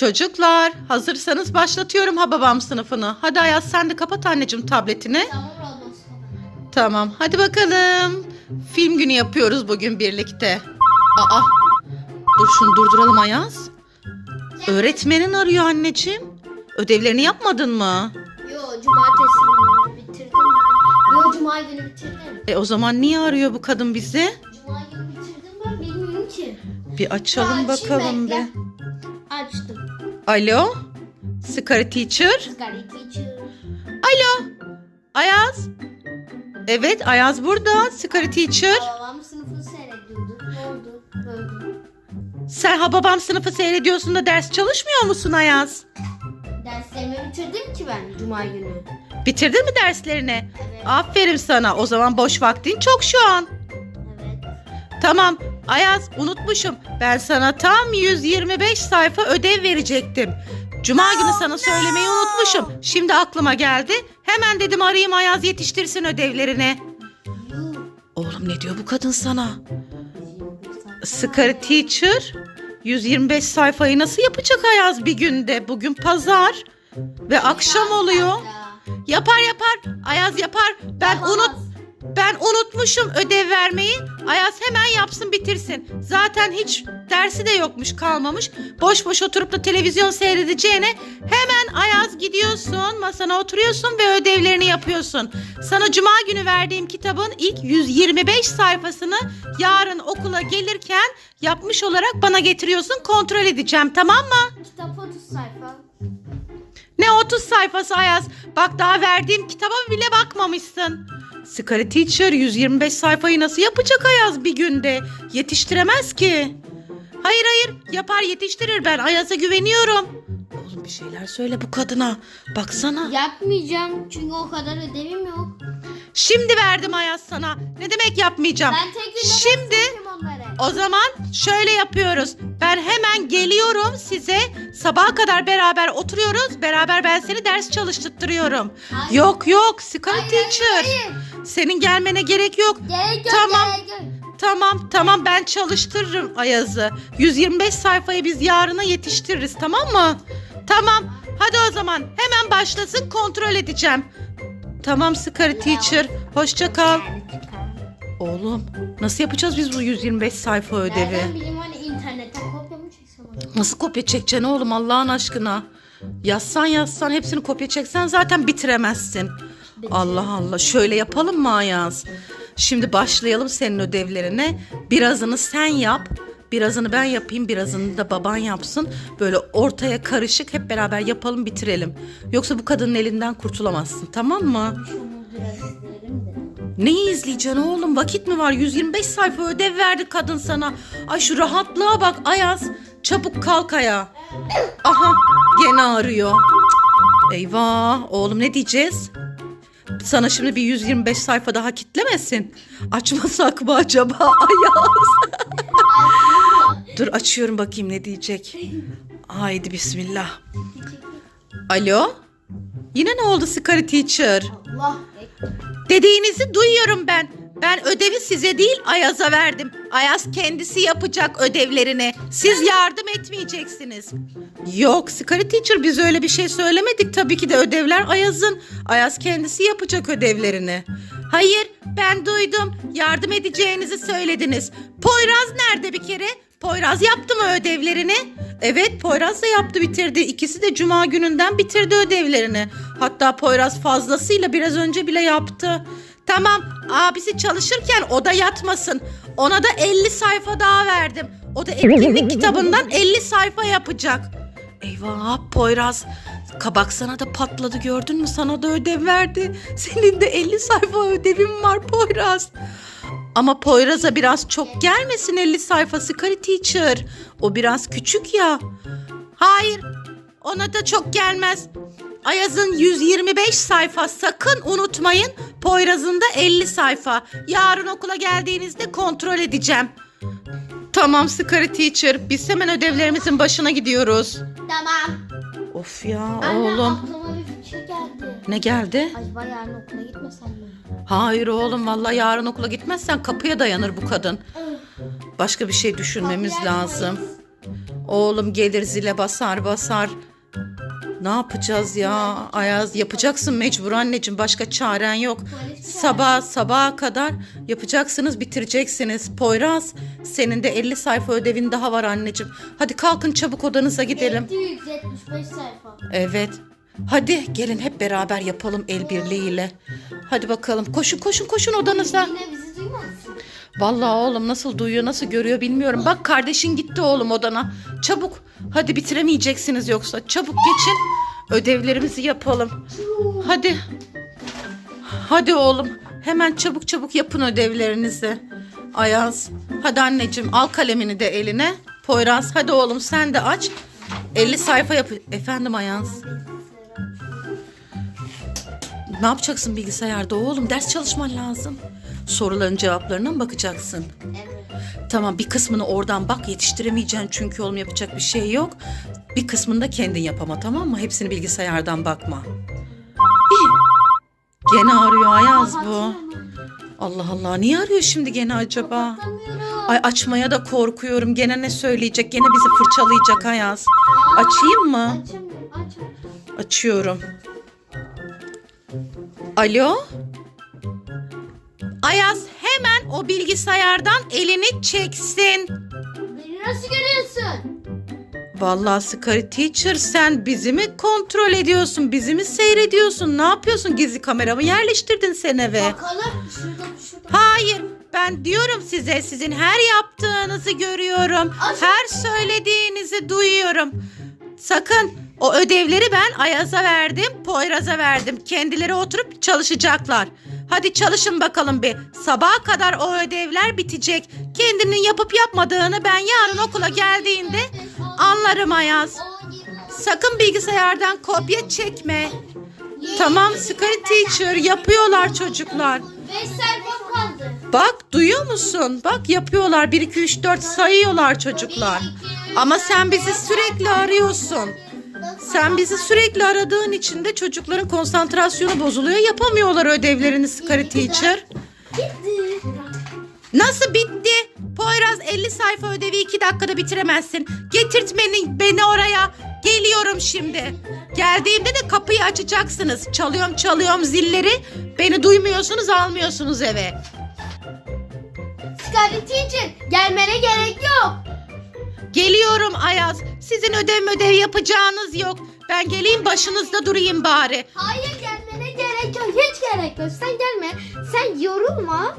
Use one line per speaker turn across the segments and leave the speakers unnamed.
Çocuklar hazırsanız başlatıyorum Hababam sınıfını. Hadi Ayaz sen de kapat anneciğim tabletini.
Tamam
hadi bakalım. Film günü yapıyoruz bugün birlikte. Aa dur şunu durduralım Ayaz. Öğretmenin arıyor anneciğim. Ödevlerini yapmadın mı?
Yo cumartesi günü bitirdim ben. Yo cuma günü bitirdim.
E o zaman niye arıyor bu kadın bizi?
Cuma günü bitirdim ben bilmiyorum ki.
Bir açalım
açayım
bakalım
bekle. Açtım.
Alo? Scary Teacher?
Sigara teacher.
Alo? Ayaz? Evet Ayaz burada. Scary Teacher.
Babam sınıfını seyrediyordu. Ne oldu? Böldüm.
Sen Hababam sınıfı seyrediyorsun da ders çalışmıyor musun Ayaz?
Derslerimi bitirdim ki ben cuma günü.
Bitirdin mi derslerini?
Evet.
Aferin sana. O zaman boş vaktin çok şu an. Tamam. Ayaz unutmuşum. Ben sana tam 125 sayfa ödev verecektim. Cuma günü sana söylemeyi unutmuşum. Şimdi aklıma geldi. Hemen dedim arayayım Ayaz yetiştirsin ödevlerini. Oğlum ne diyor bu kadın sana? Scary Teacher 125 sayfayı nasıl yapacak Ayaz bir günde? Bugün pazar ve akşam oluyor. Yapar yapar. Ayaz yapar. Ben unut ben unutmuşum ödev vermeyi. Ayaz hemen yapsın bitirsin. Zaten hiç dersi de yokmuş kalmamış. Boş boş oturup da televizyon seyredeceğine hemen Ayaz gidiyorsun masana oturuyorsun ve ödevlerini yapıyorsun. Sana cuma günü verdiğim kitabın ilk 125 sayfasını yarın okula gelirken yapmış olarak bana getiriyorsun kontrol edeceğim tamam mı?
Kitap 30 sayfa.
Ne 30 sayfası Ayaz. Bak daha verdiğim kitaba bile bakmamışsın. Scary Teacher 125 sayfayı nasıl yapacak Ayaz bir günde? Yetiştiremez ki. Hayır hayır yapar yetiştirir ben Ayaz'a güveniyorum. Oğlum bir şeyler söyle bu kadına. Baksana.
Yapmayacağım çünkü o kadar ödevim yok.
Şimdi verdim Ayaz sana. Ne demek yapmayacağım?
Ben tek günde
Şimdi? O zaman şöyle yapıyoruz. Ben hemen geliyorum size. Sabaha kadar beraber oturuyoruz. Beraber ben seni ders çalıştırıyorum.
Hayır.
Yok yok Scary
Hayır, hayır,
Teacher.
hayır.
Senin gelmene gerek yok.
Gerek yok
Tamam.
gerek yok.
Tamam tamam ben çalıştırırım Ayaz'ı. 125 sayfayı biz yarına yetiştiririz tamam mı? Tamam. Hadi o zaman hemen başlasın kontrol edeceğim. Tamam Scary Teacher. Hoşça kal. Oğlum nasıl yapacağız biz bu 125 sayfa ödevi?
Nereden bileyim hani internetten kopya mı çeksem acaba?
Nasıl kopya çekeceksin oğlum Allah'ın aşkına? Yazsan yazsan hepsini kopya çeksen zaten bitiremezsin. Allah Allah şöyle yapalım mı Ayaz? Şimdi başlayalım senin ödevlerine. Birazını sen yap. Birazını ben yapayım, birazını da baban yapsın. Böyle ortaya karışık hep beraber yapalım, bitirelim. Yoksa bu kadının elinden kurtulamazsın, tamam mı? Neyi izleyeceksin oğlum? Vakit mi var? 125 sayfa ödev verdi kadın sana. Ay şu rahatlığa bak Ayaz. Çabuk kalk ayağa. Aha gene ağrıyor. Eyvah oğlum ne diyeceğiz? Sana şimdi bir 125 sayfa daha kitlemesin. Açmasak mı acaba Ayaz? Dur açıyorum bakayım ne diyecek. Haydi bismillah. Alo? Yine ne oldu Scary Teacher?
Allah
Dediğinizi duyuyorum ben. Ben ödevi size değil Ayaz'a verdim. Ayaz kendisi yapacak ödevlerini. Siz yardım etmeyeceksiniz. Yok Scary Teacher biz öyle bir şey söylemedik. Tabii ki de ödevler Ayaz'ın. Ayaz kendisi yapacak ödevlerini. Hayır ben duydum. Yardım edeceğinizi söylediniz. Poyraz nerede bir kere? Poyraz yaptı mı ödevlerini? Evet Poyraz da yaptı bitirdi. İkisi de cuma gününden bitirdi ödevlerini. Hatta Poyraz fazlasıyla biraz önce bile yaptı. Tamam abisi çalışırken o da yatmasın. Ona da 50 sayfa daha verdim. O da etkinlik kitabından 50 sayfa yapacak. Eyvah Poyraz. Kabak sana da patladı gördün mü? Sana da ödev verdi. Senin de 50 sayfa ödevin var Poyraz. Ama Poyraz'a biraz çok gelmesin 50 sayfası Kari Teacher. O biraz küçük ya. Hayır ona da çok gelmez. Ayaz'ın 125 sayfa sakın unutmayın. Poyraz'ın da 50 sayfa. Yarın okula geldiğinizde kontrol edeceğim. Tamam Scary Teacher. Biz hemen ödevlerimizin başına gidiyoruz.
Tamam.
Of ya
Anne
oğlum.
aklıma bir fikir geldi.
Ne geldi?
Acaba yarın okula gitmesem?
Hayır oğlum vallahi yarın okula gitmezsen kapıya dayanır bu kadın. Başka bir şey düşünmemiz lazım. Oğlum gelir zile basar basar. Ne yapacağız ya? Ayaz yapacaksın mecbur anneciğim. Başka çaren yok. Sabah sabaha kadar yapacaksınız, bitireceksiniz. Poyraz, senin de 50 sayfa ödevin daha var anneciğim. Hadi kalkın çabuk odanıza gidelim.
775 sayfa.
Evet. Hadi gelin hep beraber yapalım el birliğiyle. Hadi bakalım. Koşun koşun koşun odanıza.
Yine bizi duymasın.
Vallahi oğlum nasıl duyuyor nasıl görüyor bilmiyorum. Bak kardeşin gitti oğlum odana. Çabuk. Hadi bitiremeyeceksiniz yoksa. Çabuk geçin. Ödevlerimizi yapalım. Hadi. Hadi oğlum. Hemen çabuk çabuk yapın ödevlerinizi. Ayaz. Hadi anneciğim al kalemini de eline. Poyraz hadi oğlum sen de aç. 50 sayfa yap. Efendim Ayaz. Ne yapacaksın bilgisayarda oğlum? Ders çalışman lazım. Soruların cevaplarına mı bakacaksın?
Evet.
Tamam bir kısmını oradan bak yetiştiremeyeceksin çünkü oğlum yapacak bir şey yok. Bir kısmını da kendin yapama tamam mı? Hepsini bilgisayardan bakma. İyi. Gene arıyor Ayaz bu. Allah Allah niye arıyor şimdi gene acaba? Ay açmaya da korkuyorum. Gene ne söyleyecek? Gene bizi fırçalayacak Ayaz. Açayım mı?
Açamıyorum. Aç.
Açıyorum. Alo? Ayaz hemen o bilgisayardan elini çeksin.
Beni nasıl görüyorsun?
Vallahi Scary Teacher sen bizi mi kontrol ediyorsun? Bizi mi seyrediyorsun? Ne yapıyorsun? Gizli kameramı yerleştirdin sen eve.
Bakalım. Şurada şurada.
Hayır. Ben diyorum size sizin her yaptığınızı görüyorum.
Aç-
Her söylediğinizi duyuyorum. Sakın o ödevleri ben Ayaz'a verdim, Poyraz'a verdim. Kendileri oturup çalışacaklar. Hadi çalışın bakalım bir. Sabaha kadar o ödevler bitecek. Kendinin yapıp yapmadığını ben yarın okula geldiğinde anlarım Ayaz. Sakın bilgisayardan kopya çekme. Tamam Scary Teacher yapıyorlar çocuklar.
5 sayfa kaldı.
Bak duyuyor musun? Bak yapıyorlar 1 2 3 4 sayıyorlar çocuklar. Ama sen bizi sürekli arıyorsun. Sen bizi sürekli aradığın için de çocukların konsantrasyonu bozuluyor. Yapamıyorlar ödevlerini Scary Teacher.
Gitti.
Nasıl bitti? Poyraz 50 sayfa ödevi 2 dakikada bitiremezsin. Getirtmeni beni oraya. Geliyorum şimdi. Geldiğimde de kapıyı açacaksınız. Çalıyorum çalıyorum zilleri. Beni duymuyorsunuz almıyorsunuz eve.
Scarlet Teacher gelmene gerek yok.
Geliyorum Ayaz. Sizin ödev ödev yapacağınız yok. Ben geleyim başınızda durayım bari.
Hayır gelmene gerek yok. Hiç gerek yok. Sen gelme. Sen yorulma.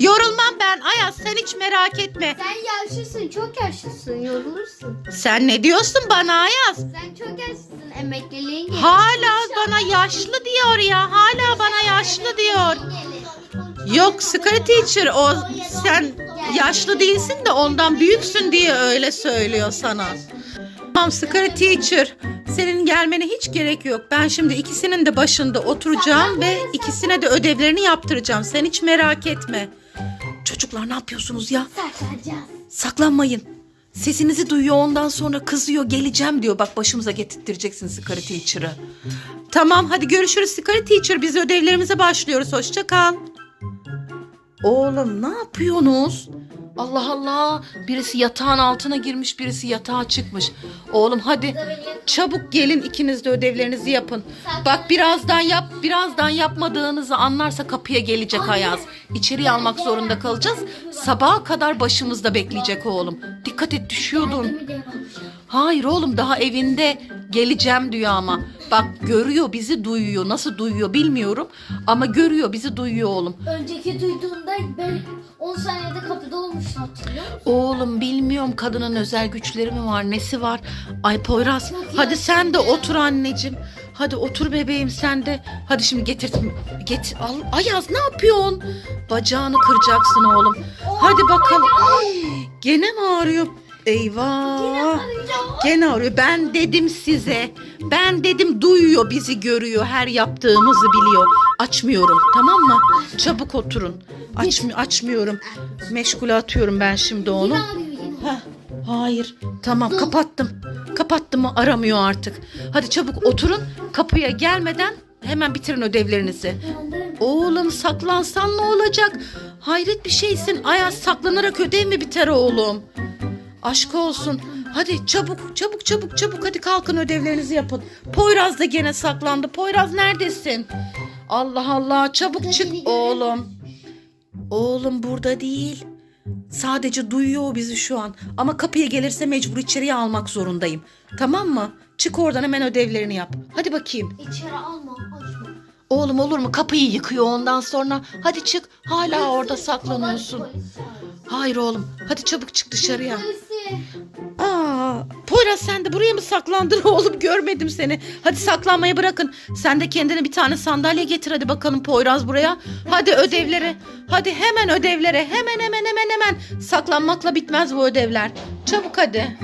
Yorulmam ben Ayaz sen hiç merak etme.
Sen yaşlısın. Çok yaşlısın. Yorulursun.
Sen ne diyorsun bana Ayaz?
Sen çok yaşlısın. Emekliliğin gelir.
Hala bana yaşlı diyor ya. Hala bana yaşlı diyor. Yok Scary Teacher o sen yaşlı değilsin de ondan büyüksün diye öyle söylüyor sana. Tamam Scary Teacher senin gelmene hiç gerek yok. Ben şimdi ikisinin de başında oturacağım ve ikisine de ödevlerini yaptıracağım. Sen hiç merak etme. Çocuklar ne yapıyorsunuz ya? Saklanmayın. Sesinizi duyuyor ondan sonra kızıyor geleceğim diyor. Bak başımıza getirttireceksin Scary Teacher'ı. Tamam hadi görüşürüz Scary Teacher. Biz ödevlerimize başlıyoruz. Hoşça kal. Oğlum ne yapıyorsunuz? Allah Allah. Birisi yatağın altına girmiş, birisi yatağa çıkmış. Oğlum hadi çabuk gelin ikiniz de ödevlerinizi yapın. Bak birazdan yap, birazdan yapmadığınızı anlarsa kapıya gelecek Ayaz. İçeriye almak zorunda kalacağız. Sabaha kadar başımızda bekleyecek oğlum. Dikkat et düşüyordun. Hayır oğlum daha evinde geleceğim diyor ama. Bak görüyor bizi duyuyor. Nasıl duyuyor bilmiyorum. Ama görüyor bizi duyuyor oğlum.
Önceki duyduğumda ben 10 saniyede kapıda olmuştu hatırlıyor musun?
Oğlum bilmiyorum kadının özel güçleri mi var nesi var. Ay Poyraz
Çok
hadi sen de
ya.
otur anneciğim. Hadi otur bebeğim sen de. Hadi şimdi getir. Get, al, Ayaz ne yapıyorsun? Bacağını kıracaksın oğlum. Hadi bakalım. Gene mi ağrıyor? Eyvah. Gene ağrıyor. Ben dedim size. Ben dedim duyuyor bizi görüyor. Her yaptığımızı biliyor. Açmıyorum tamam mı? Çabuk oturun. Açmı açmıyorum. Meşgule atıyorum ben şimdi onu.
Arıyor.
Heh, hayır. Tamam kapattım. Kapattım mı aramıyor artık. Hadi çabuk oturun. Kapıya gelmeden hemen bitirin ödevlerinizi. Oğlum saklansan ne olacak? Hayret bir şeysin. Ayaz saklanarak ödev mi biter oğlum? Aşk olsun. Hadi çabuk çabuk çabuk çabuk hadi kalkın ödevlerinizi yapın. Poyraz da gene saklandı. Poyraz neredesin? Allah Allah çabuk çık oğlum. Oğlum burada değil. Sadece duyuyor o bizi şu an. Ama kapıya gelirse mecbur içeriye almak zorundayım. Tamam mı? Çık oradan hemen ödevlerini yap. Hadi bakayım.
İçeri alma. Açma.
Oğlum olur mu? Kapıyı yıkıyor ondan sonra. Hadi çık. Hala orada saklanıyorsun. Hayır oğlum. Hadi çabuk çık dışarıya. Aa, Poyraz sen de buraya mı saklandın oğlum? Görmedim seni. Hadi saklanmayı bırakın. Sen de kendine bir tane sandalye getir hadi bakalım Poyraz buraya. Hadi ödevlere. Hadi hemen ödevlere. Hemen hemen hemen hemen. Saklanmakla bitmez bu ödevler. Çabuk hadi.